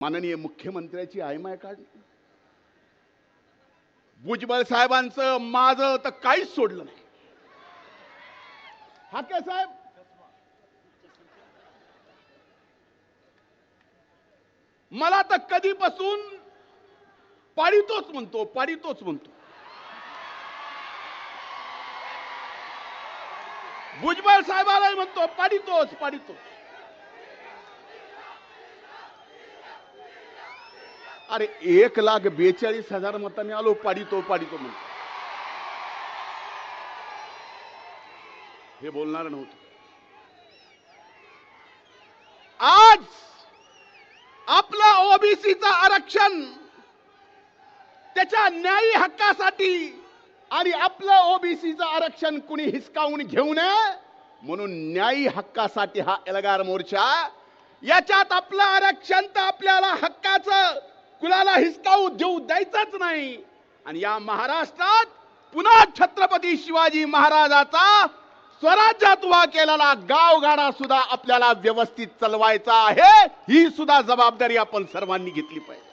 माननीय मुख्यमंत्र्याची आयमाय काढली. भुजबळ साहेबांचं माझं तर काहीच सोडलं नाही. हाके साहेब? मला तर कधीपासून पाडितोच म्हणतो पाडितोच म्हणतो. भुजबळ साहेबालाही म्हणतो पाडितोच पाडितोच अरे एक लाख बेचाळीस हजार मतांनी आलो पाडितो पाडितो म्हणतो. हे बोलणार नव्हतं. आज आपलं ओबीसीचा आरक्षण त्याच्या न्यायी हक्कासाठी आणि आपलं ओबीसीचं आरक्षण कुणी हिसकावून घेऊ नये म्हणून न्यायी हक्कासाठी हा एल्गार मोर्चा याच्यात आपलं आरक्षण तर आपल्याला हक्काचं कुलाला हिसकावू देऊ द्यायचाच नाही. आणि या महाराष्ट्रात पुन्हा छत्रपती शिवाजी महाराजाचा स्वराज्यात उभा केलेला गावगाडा सुद्धा आपल्याला व्यवस्थित चालवायचा आहे ही सुद्धा जबाबदारी आपण सर्वांनी घेतली पाहिजे.